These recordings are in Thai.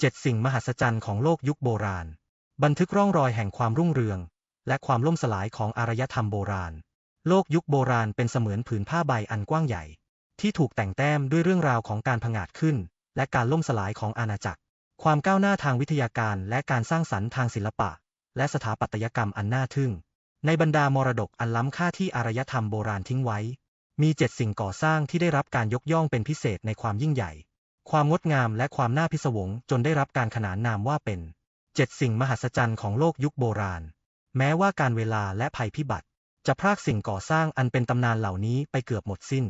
เจ็ดสิ่งมหัศจรรย์ของโลกยุคโบราณ บันทึกร่องรอยแห่งความรุ่งเรือง และความล่มสลายของอารยธรรมโบราณ โลกยุคโบราณเป็นเสมือนผืนผ้าใบอันกว้างใหญ่ ที่ถูกแต่งแต้มด้วยเรื่องราวของการผงาดขึ้น และการล่มสลายของอาณาจักร ความก้าวหน้าทางวิทยาการและการสร้างสรรค์ทางศิลปะ และสถาปัตยกรรมอันน่าทึ่ง ในบรรดามรดกอันล้ำค่าที่อารยธรรมโบราณทิ้งไว้ มีเจ็ดสิ่งก่อสร้างที่ได้รับการยกย่องเป็นพิเศษในความยิ่งใหญ่ ความงดงามและความน่าพิศวงจนได้รับการขนานนามว่าเป็นเจ็ดสิ่งมหัศจรรย์ของโลกยุคโบราณ แม้ว่าการเวลาและภัยพิบัติ จะพรากสิ่งก่อสร้างอันเป็นตำนานเหล่านี้ไปเกือบหมดสิ้น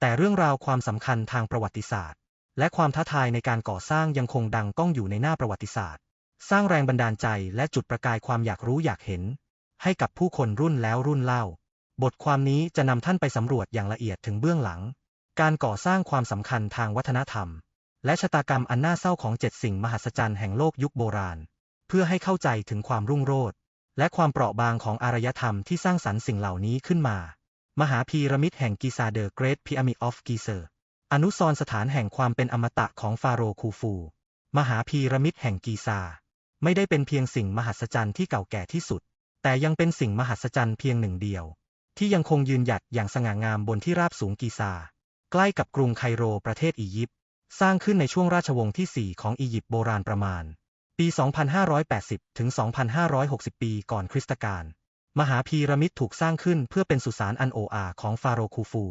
แต่เรื่องราวความสำคัญทางประวัติศาสตร์ และความท้าทายในการก่อสร้างยังคงดังก้องอยู่ในหน้าประวัติศาสตร์ สร้างแรงบันดาลใจและจุดประกายความอยากรู้อยากเห็น ให้กับผู้คนรุ่นแล้วรุ่นเล่า บทความนี้จะนำท่านไปสำรวจอย่างละเอียดถึงเบื้องหลัง การก่อสร้างความสำคัญทางวัฒนธรรม และชะตากรรมอันน่าเศร้าของเจ็ดสิ่งมหัศจรรย์แห่งโลกยุคโบราณ เพื่อให้เข้าใจถึงความรุ่งโรจน์และความเปราะบางของอารยธรรมที่สร้างสรรค์สิ่งเหล่านี้ขึ้นมา มหาพีระมิดแห่งกิซาเดอร์เกรทพีอามิดออฟกิเซอร์อนุสรณ์สถานแห่งความเป็นอมตะของฟาโรห์คูฟู มหาพีระมิดแห่งกีซา ไม่ได้เป็นเพียงสิ่งมหัศจรรย์ที่เก่าแก่ที่สุด แต่ยังเป็นสิ่งมหัศจรรย์เพียงหนึ่งเดียว ที่ยังคงยืนหยัดอย่างสง่างามบนที่ราบสูงกีซา ใกล้กับกรุงไคโรประเทศอียิปต์ สร้างขึ้นในช่วงราชวงศ์ที่ 4 ของอียิปต์โบราณประมาณ ปี 2580 ถึง 2,560 ปีก่อนคริสตกาล มหาพีระมิดถูกสร้างขึ้นเพื่อเป็นสุสานอันโออาของฟาโรห์คูฟู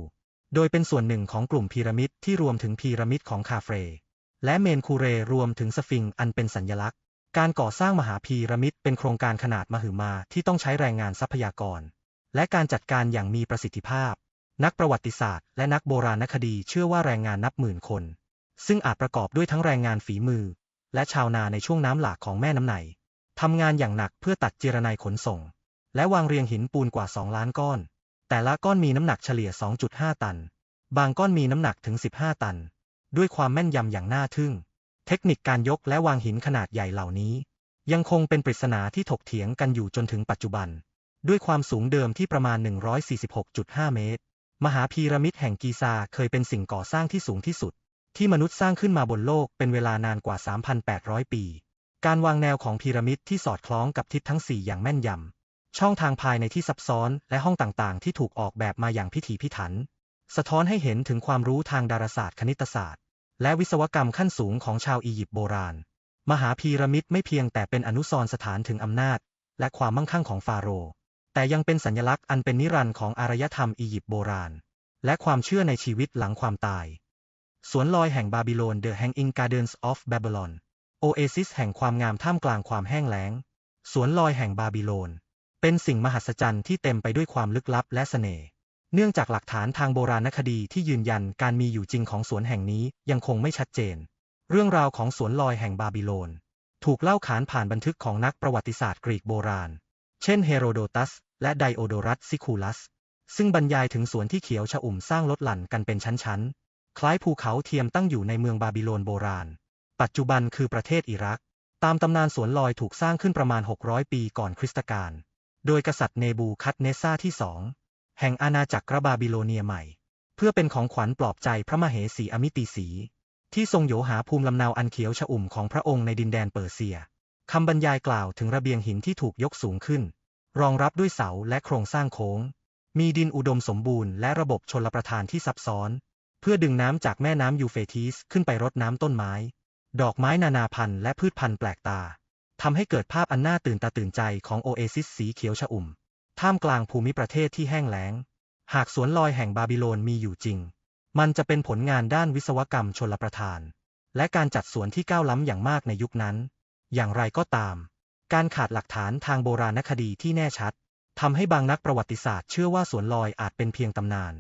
โดยเป็นส่วนหนึ่งของกลุ่มพีระมิดที่รวมถึงพีระมิดของคาเฟร และเมนคูเรรวมถึงสฟิงค์อันเป็นสัญลักษณ์ การก่อสร้างมหาพีระมิดเป็นโครงการขนาดมหึมาที่ต้องใช้แรงงานทรัพยากร และการจัดการอย่างมีประสิทธิภาพ นักประวัติศาสตร์และนักโบราณคดีเชื่อว่าแรงงานนับหมื่นคน ซึ่งอาจประกอบด้วยทั้งแรงงานฝีมือ และชาวนาในช่วงน้ำหลากของแม่น้ำไหนทำงานอย่างหนักเพื่อตัดเจรไนขนส่ง และวางเรียงหินปูนกว่า 2 ล้านก้อน แต่ละก้อนมีน้ำหนักเฉลี่ย 2.5 ตัน บางก้อนมีน้ำหนักถึง 15 ตัน ด้วยความแม่นยำอย่างน่าทึ่ง เทคนิคการยกและวางหินขนาดใหญ่เหล่านี้ ยังคงเป็นปริศนาที่ถกเถียงกันอยู่จนถึงปัจจุบัน ด้วยความสูงเดิมที่ประมาณ 146.5 เมตร มหาพีระมิดแห่งกีซาเคยเป็นสิ่งก่อสร้างที่สูงที่สุด ที่มนุษย์สร้างขึ้นมาบนโลกเป็นเวลานานกว่า 3,800 ปี การวางแนวของพีระมิดที่สอดคล้องกับทิศทั้ง 4 อย่างแม่นยำ ช่องทางภายในที่ซับซ้อนและห้องต่างๆ ที่ถูกออกแบบมาอย่างพิถีพิถัน สะท้อนให้เห็นถึงความรู้ทางดาราศาสตร์คณิตศาสตร์ และวิศวกรรมขั้นสูงของชาวอียิปต์โบราณ มหาพีระมิดไม่เพียงแต่เป็นอนุสรณ์สถานถึงอำนาจ และความมั่งคั่งของฟาโรห์แต่ยังเป็นสัญลักษณ์อันเป็นนิรันดร์ของอารยธรรมอียิปต์โบราณ และความเชื่อในชีวิตหลังความตาย สวนลอยแห่งบาบิโลน The Hanging Gardens of Babylon โอเอซิสแห่งความงามท่ามกลางความแห้งแล้ง สวนลอยแห่งบาบิโลน เป็นสิ่งมหัศจรรย์ที่เต็มไปด้วยความลึกลับและเสน่ห์ เนื่องจากหลักฐานทางโบราณคดีที่ยืนยันการมีอยู่จริงของสวนแห่งนี้ยังคงไม่ชัดเจน เรื่องราวของสวนลอยแห่งบาบิโลน ถูกเล่าขานผ่านบันทึกของนักประวัติศาสตร์กรีกโบราณ เช่นเฮโรโดตัส และไดโอโดรัสซิคูลัส ซึ่งบรรยายถึงสวนที่เขียวชอุ่มสร้างลดหลั่นกันเป็นชั้นๆ คล้ายภูเขาเทียมตั้งอยู่ในเมืองบาบิโลนโบราณ ปัจจุบันคือประเทศอิรัก ตามตำนานสวนลอยถูกสร้างขึ้นประมาณ 600 ปีก่อนคริสตกาล โดยกษัตริย์เนบูคัดเนซาที่สองแห่งอาณาจักรบาบิโลเนียใหม่ เพื่อเป็นของขวัญปลอบใจพระมเหสีอมิติสี ที่ทรงโยหาภูมิลำเนาอันเขียวชอุ่มของพระองค์ในดินแดนเปอร์เซียคำบรรยายกล่าวถึงระเบียงหินที่ถูกยกสูงขึ้น รองรับด้วยเสาและโครงสร้างโค้ง มีดินอุดมสมบูรณ์และระบบชนลประทานที่ซับซ้อน พื่อดึงน้ำจากแม่น้ำยูเฟรติสขึ้นไปรดน้ำต้นไม้ ดอกไม้นานาพันธุ์และพืชพันธุ์แปลกตาทำให้เกิดภาพอันน่าตื่นตาตื่นใจของโอเอซิสสีเขียวชอุ่ม ท่ามกลางภูมิประเทศที่แห้งแล้ง หากสวนลอยแห่งบาบิโลนมีอยู่จริง มันจะเป็นผลงานด้านวิศวกรรมชลประทาน และการจัดสวนที่ก้าวล้ำอย่างมากในยุคนั้น อย่างไรก็ตาม การขาดหลักฐานทางโบราณคดีที่แน่ชัดทำให้บางนักประวัติศาสตร์เชื่อว่าสวนลอยอาจเป็นเพียงตำนาน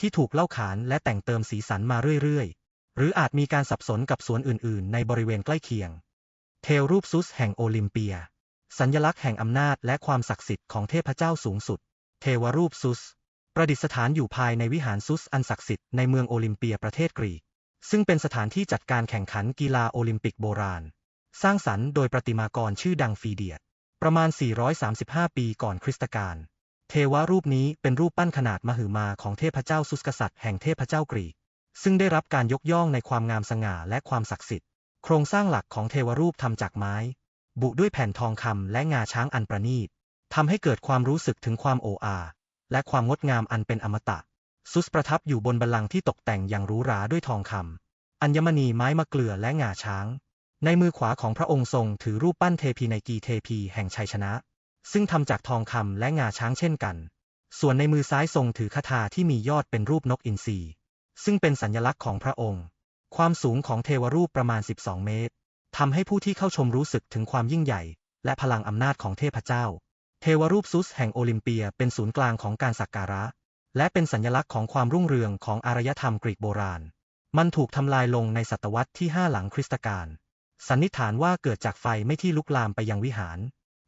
ที่ถูกเล่าขานและแต่งเติมสีสันมาเรื่อยๆ หรืออาจมีการสับสนกับสวนอื่นๆ ในบริเวณใกล้เคียง เทวรูปซุสแห่งโอลิมเปีย สัญลักษณ์แห่งอำนาจและความศักดิ์สิทธิ์ของเทพเจ้าสูงสุด เทวรูปซุส ประดิษฐานอยู่ภายในวิหารซุสอันศักดิ์สิทธิ์ในเมืองโอลิมเปียประเทศกรีก ซึ่งเป็นสถานที่จัดการแข่งขันกีฬาโอลิมปิกโบราณ สร้างสรรค์โดยประติมากรชื่อดังฟีเดียดประมาณ 435 ปีก่อนคริสตกาล เทวรูปนี้เป็นรูปปั้นขนาดมหึมาของเทพเจ้าซุสกษัตริย์แห่งเทพเจ้ากรีก ซึ่งได้รับการยกย่องในความงามสง่าและความศักดิ์สิทธิ์ โครงสร้างหลักของเทวรูปทำจากไม้ บุด้วยแผ่นทองคำและงาช้างอันประณีตทำให้เกิดความรู้สึกถึงความโอ้อา และความงดงามอันเป็นอมตะ ซุสประทับอยู่บนบัลลังก์ที่ตกแต่งอย่างหรูหราด้วยทองคำอัญมณีไม้มะเกลือและงาช้าง ในมือขวาของพระองค์ทรงถือรูปปั้นเทพีไนกีเทพีแห่งชัยชนะ ซึ่งทำจากทองคำและงาช้างเช่นกัน ส่วนในมือซ้ายทรงถือคาถาที่มียอดเป็นรูปนกอินทรีซึ่งเป็นสัญลักษณ์ของพระองค์ ความสูงของเทวรูปประมาณ 12 เมตรทำให้ผู้ที่เข้าชมรู้สึกถึงความยิ่งใหญ่ และพลังอำนาจของเทพเจ้า เทวรูปซุสแห่งโอลิมเปียเป็นศูนย์กลางของการสักการะ และเป็นสัญลักษณ์ของความรุ่งเรืองของอารยธรรมกรีกโบราณ มันถูกทำลายลงในศตวรรษที่ 5 หลังคริสตกาลสันนิษฐานว่าเกิดจากไฟไม่ที่ลุกลามไปยังวิหาร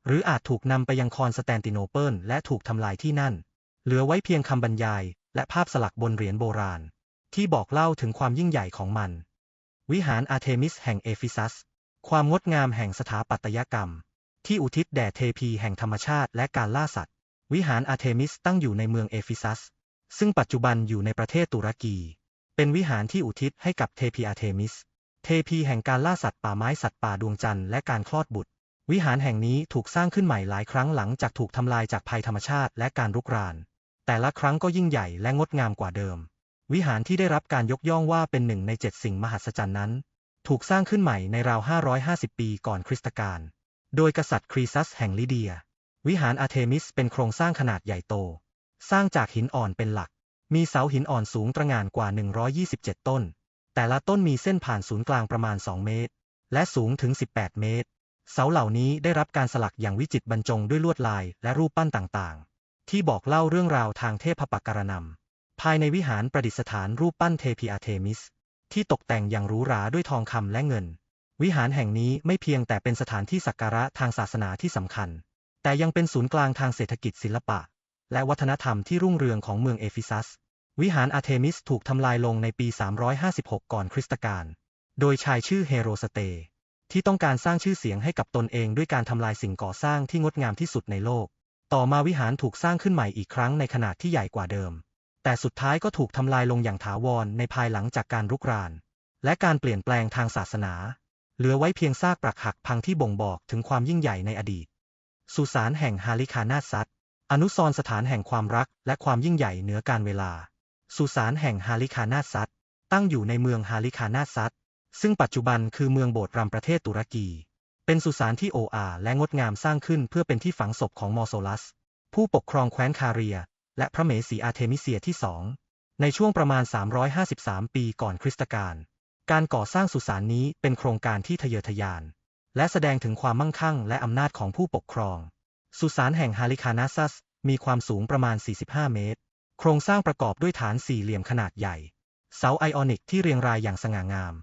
หรืออาจถูกนำไปยังคอนสแตนติโนเปิลและถูกทำลายที่นั่น เหลือไว้เพียงคำบรรยาย และภาพสลักบนเหรียญโบราณ ที่บอกเล่าถึงความยิ่งใหญ่ของมัน วิหารอาร์เทมิสแห่งเอฟิซัส ความงดงามแห่งสถาปัตยกรรม ที่อุทิศแด่เทพีแห่งธรรมชาติและการล่าสัตว์ วิหารอาร์เทมิสตั้งอยู่ในเมืองเอฟิซัส ซึ่งปัจจุบันอยู่ในประเทศตุรกี เป็นวิหารที่อุทิศให้กับเทพีอาร์เทมิส เทพีแห่งการล่าสัตว์ป่าไม้สัตว์ป่าดวงจันทร์และการคลอดบุตร วิหารแห่งนี้ถูกสร้างขึ้นใหม่หลายครั้งหลังจากถูกทำลายจากภัยธรรมชาติและการรุกราน แต่ละครั้งก็ยิ่งใหญ่และงดงามกว่าเดิม วิหารที่ได้รับการยกย่องว่าเป็นหนึ่งในเจ็ดสิ่งมหัศจรรย์นั้น ถูกสร้างขึ้นใหม่ในราว 550 ปีก่อนคริสตกาล โดยกษัตริย์ครีซัสแห่งลิเดีย วิหารอาเทมิสเป็นโครงสร้างขนาดใหญ่โต สร้างจากหินอ่อนเป็นหลัก มีเสาหินอ่อนสูงตระหง่านกว่า 127 ต้น แต่ละต้นมีเส้นผ่านศูนย์กลางประมาณ 2 เมตร และสูงถึง 18 เมตร เสาเหล่านี้ได้รับการสลักอย่างวิจิตรบรรจงด้วยลวดลายและรูปปั้นต่างๆ ที่บอกเล่าเรื่องราวทางเทพปักการนำภายในวิหารประดิษฐานรูปปั้นเทพีอาเทมิส ที่ตกแต่งอย่างหรูหราด้วยทองคำและเงิน วิหารแห่งนี้ไม่เพียงแต่เป็นสถานที่สักการะทางศาสนาที่สำคัญ แต่ยังเป็นศูนย์กลางทางเศรษฐกิจศิลปะ และวัฒนธรรมที่รุ่งเรืองของเมืองเอฟิซัส วิหารอาเทมิสถูกทำลายลงในปี 356 ก่อนคริสตกาลโดยชายชื่อเฮโรสเต ที่ต้องการสร้างชื่อเสียงให้กับตนเองด้วยการทำลายสิ่งก่อสร้างที่งดงามที่สุดในโลก ต่อมาวิหารถูกสร้างขึ้นใหม่อีกครั้งในขนาดที่ใหญ่กว่าเดิม แต่สุดท้ายก็ถูกทำลายลงอย่างถาวรในภายหลังจากการรุกราน และการเปลี่ยนแปลงทางศาสนา เหลือไว้เพียงซากปรักหักพังที่บ่งบอกถึงความยิ่งใหญ่ในอดีต สุสานแห่งฮาลิคานาซัตอนุสรณ์สถานแห่งความรักและความยิ่งใหญ่เหนือการเวลา สุสานแห่งฮาลิคานาซัตตั้งอยู่ในเมืองฮาลิคานาซัต ซึ่งปัจจุบันคือเมืองโบสถ์รำประเทศตุรกี เป็นสุสานที่โออาและงดงามสร้างขึ้นเพื่อเป็นที่ฝังศพของมอโซลัส ผู้ปกครองแคว้นคาเรีย และพระเมสีอารเทมิเซียที่สอง ในช่วงประมาณ 353 ปีก่อนคริสตกาล การก่อสร้างสุสานนี้เป็นโครงการที่ทะเยอทะยาน และแสดงถึงความมั่งคั่งและอำนาจของผู้ปกครอง สุสานแห่งฮาลิคานาซัส มีความสูงประมาณ 45 เมตร โครงสร้างประกอบด้วยฐานสี่เหลี่ยมขนาดใหญ่ เสาไอออนิกที่เรียงรายอย่างสง่างาม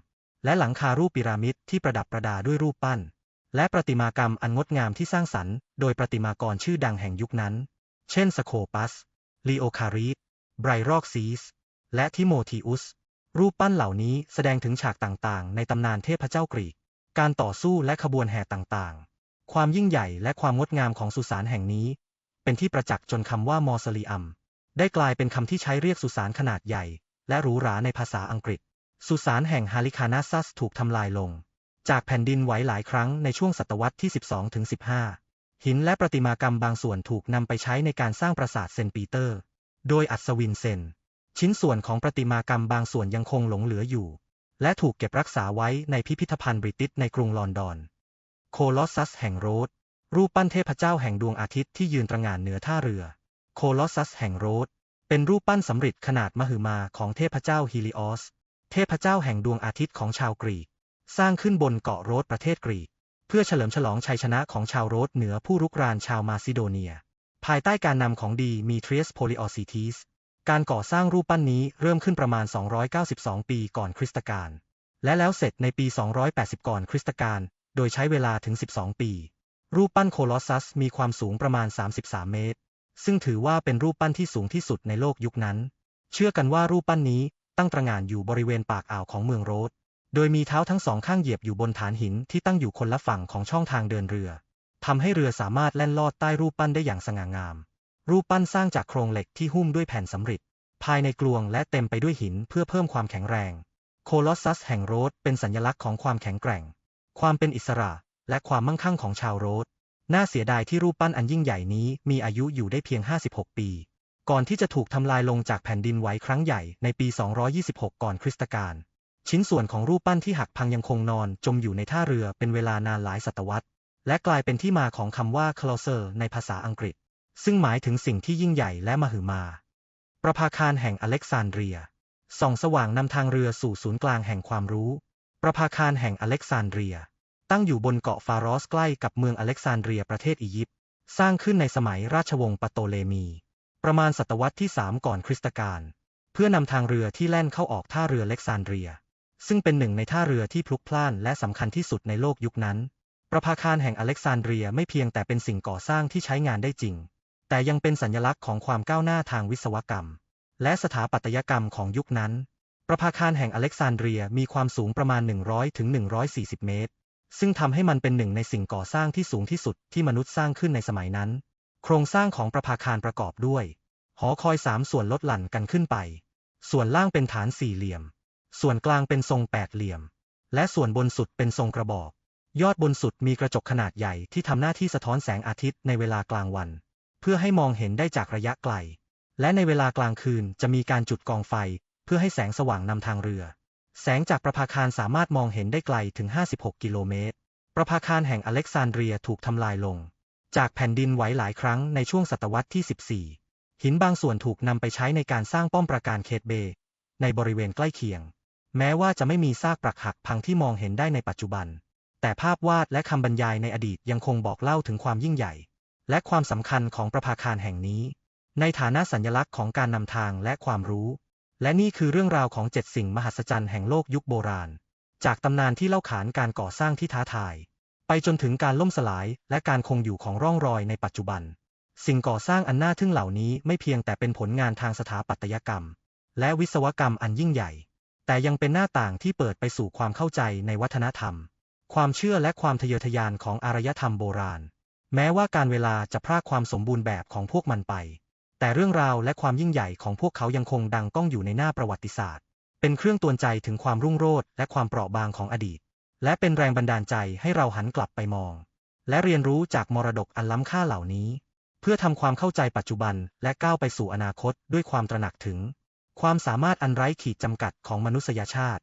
และหลังคารูปพีระมิดที่ประดับประดาด้วยรูปปั้น และประติมากรรมอันงดงามที่สร้างสรรค์โดยประติมากรชื่อดังแห่งยุคนั้น เช่นสโคปัสลีโอคาริสไบรรอกซีส และทิโมธีอุส รูปปั้นเหล่านี้แสดงถึงฉากต่างๆ ในตำนานเทพเจ้ากรีก การต่อสู้และขบวนแห่ต่างๆ ความยิ่งใหญ่และความงดงามของสุสานแห่งนี้ เป็นที่ประจักษ์จนคำว่ามอสลีอัม ได้กลายเป็นคำที่ใช้เรียกสุสานขนาดใหญ่ และหรูหราในภาษาอังกฤษ สุสานแห่งฮาลิคานาซัสถูกทำลายลง จากแผ่นดินไหวหลายครั้งในช่วงศตวรรษที่ 12-15 หินและประติมากรรมบางส่วนถูกนำไปใช้ในการสร้างปราสาทเซนต์ปีเตอร์ โดยอัศวินเซน ชิ้นส่วนของประติมากรรมบางส่วนยังคงหลงเหลืออยู่ และถูกเก็บรักษาไว้ในพิพิธภัณฑ์บริติชในกรุงลอนดอน โคลอสซัสแห่งโรด รูปปั้นเทพเจ้าแห่งดวงอาทิตย์ที่ยืนตระหง่านเหนือท่าเรือ โคลอสซัสแห่งโรด เป็นรูปปั้นสำริดขนาดมหึมาของเทพเจ้าฮิลิออส เทพเจ้าแห่งดวงอาทิตย์ของชาวกรีก สร้างขึ้นบนเกาะโรดประเทศกรีก เพื่อเฉลิมฉลองชัยชนะของชาวโรดเหนือผู้รุกรานชาวมาซิโดเนีย ภายใต้การนำของดีมีเทรียสโพลิออซิทิสการก่อสร้างรูปปั้นนี้เริ่มขึ้นประมาณ 292 ปีก่อนคริสตกาล และแล้วเสร็จในปี 280 ก่อนคริสตกาล โดยใช้เวลาถึง 12 ปี รูปปั้นโคลอสซัสมีความสูงประมาณ 33 เมตร ซึ่งถือว่าเป็นรูปปั้นที่สูงที่สุดในโลกยุคนั้น เชื่อกันว่ารูปปั้นนี้ ตั้งตระงานอยู่บริเวณปากอ่าวของเมืองโรด โดยมีเท้าทั้งสองข้างเหยียบอยู่บนฐานหินที่ตั้งอยู่คนละฝั่งของช่องทางเดินเรือทำให้เรือสามารถแล่นลอดใต้รูปปั้นได้อย่างสง่างาม รูปปั้นสร้างจากโครงเหล็กที่หุ้มด้วยแผ่นสำริดภายในกลวงและเต็มไปด้วยหินเพื่อเพิ่มความแข็งแรง โคโคลอสซัสแห่งโรดเป็นสัญลักษณ์ของความแข็งแกร่ง ความเป็นอิสระ และความมั่งคั่งของชาวโรด น่าเสียดายที่รูปปั้นอันยิ่งใหญ่นี้มีอายุอยู่ได้เพียง 56 ปี ก่อนที่จะถูกทำลายลงจากแผ่นดินไหวครั้งใหญ่ในปี 226 ก่อนคริสตกาล ชิ้นส่วนของรูปปั้นที่หักพังยังคงนอนจมอยู่ในท่าเรือเป็นเวลานานหลายศตวรรษ และกลายเป็นที่มาของคำว่า colossal ในภาษาอังกฤษ ซึ่งหมายถึงสิ่งที่ยิ่งใหญ่และมหึมา ประภาคารแห่งอเล็กซานเดรีย ส่องสว่างนำทางเรือสู่ศูนย์กลางแห่งความรู้ ประภาคารแห่งอเล็กซานเดรีย ตั้งอยู่บนเกาะฟารอสใกล้กับเมืองอเล็กซานเดรียประเทศอียิปต์ สร้างขึ้นในสมัยราชวงศ์ปโตเลมี ประมาณศตวรรษที่ 3 ก่อนคริสตกาลเพื่อนำทางเรือที่แล่นเข้าออกท่าเรือเล็กซานเดรีย ซึ่งเป็นหนึ่งในท่าเรือที่พลุกพล่านและสำคัญที่สุดในโลกยุคนั้น ประภาคารแห่งอเล็กซานเดรียไม่เพียงแต่เป็นสิ่งก่อสร้างที่ใช้งานได้จริง แต่ยังเป็นสัญลักษณ์ของความก้าวหน้าทางวิศวกรรม และสถาปัตยกรรมของยุคนั้น ประภาคารแห่งอเล็กซานเดรียมีความสูงประมาณ 100ถึง140เมตร ซึ่งทำให้มันเป็นหนึ่งในสิ่งก่อสร้างที่สูงที่สุดที่มนุษย์สร้างขึ้นในสมัยนั้น โครงสร้างของประภาคารประกอบด้วย หอคอยสามส่วนลดหลั่นกันขึ้นไป ส่วนล่างเป็นฐานสี่เหลี่ยม ส่วนกลางเป็นทรงแปดเหลี่ยม และส่วนบนสุดเป็นทรงกระบอก ยอดบนสุดมีกระจกขนาดใหญ่ที่ทำหน้าที่สะท้อนแสงอาทิตย์ในเวลากลางวัน เพื่อให้มองเห็นได้จากระยะไกล และในเวลากลางคืนจะมีการจุดกองไฟ เพื่อให้แสงสว่างนำทางเรือ แสงจากประภาคารสามารถมองเห็นได้ไกลถึง 56 กิโลเมตร ประภาคารแห่งอเล็กซานเดรียถูกทำลายลง จากแผ่นดินไหวหลายครั้งในช่วงศตวรรษที่ 14 หินบางส่วนถูกนำไปใช้ในการสร้างป้อมปราการเคทเบย์ในบริเวณใกล้เคียง แม้ว่าจะไม่มีซากปรักหักพังที่มองเห็นได้ในปัจจุบัน แต่ภาพวาดและคำบรรยายในอดีตยังคงบอกเล่าถึงความยิ่งใหญ่ และความสำคัญของประภาคารแห่งนี้ ในฐานะสัญลักษณ์ของการนำทางและความรู้ และนี่คือเรื่องราวของเจ็ดสิ่งมหัศจรรย์แห่งโลกยุคโบราณ จากตำนานที่เล่าขานการก่อสร้างที่ท้าทาย ไปจนถึงการล่มสลายและการคงอยู่ของร่องรอยในปัจจุบัน สิ่งก่อสร้างอันน่าทึ่งเหล่านี้ไม่เพียงแต่เป็นผลงานทางสถาปัตยกรรม และวิศวกรรมอันยิ่งใหญ่ แต่ยังเป็นหน้าต่างที่เปิดไปสู่ความเข้าใจในวัฒนธรรม ความเชื่อและความทะเยอทะยานของอารยธรรมโบราณ แม้ว่าการเวลาจะพรากความสมบูรณ์แบบของพวกมันไป แต่เรื่องราวและความยิ่งใหญ่ของพวกเขายังคงดังก้องอยู่ในหน้าประวัติศาสตร์ เป็นเครื่องตวนใจถึงความรุ่งโรจน์และความเปราะบางของอดีต และเป็นแรงบันดาลใจให้เราหันกลับไปมอง และเรียนรู้จากมรดกอันล้ำค่าเหล่านี้ เพื่อทำความเข้าใจปัจจุบันและก้าวไปสู่อนาคตด้วยความตระหนักถึง ความสามารถอันไร้ขีดจำกัดของมนุษยชาติ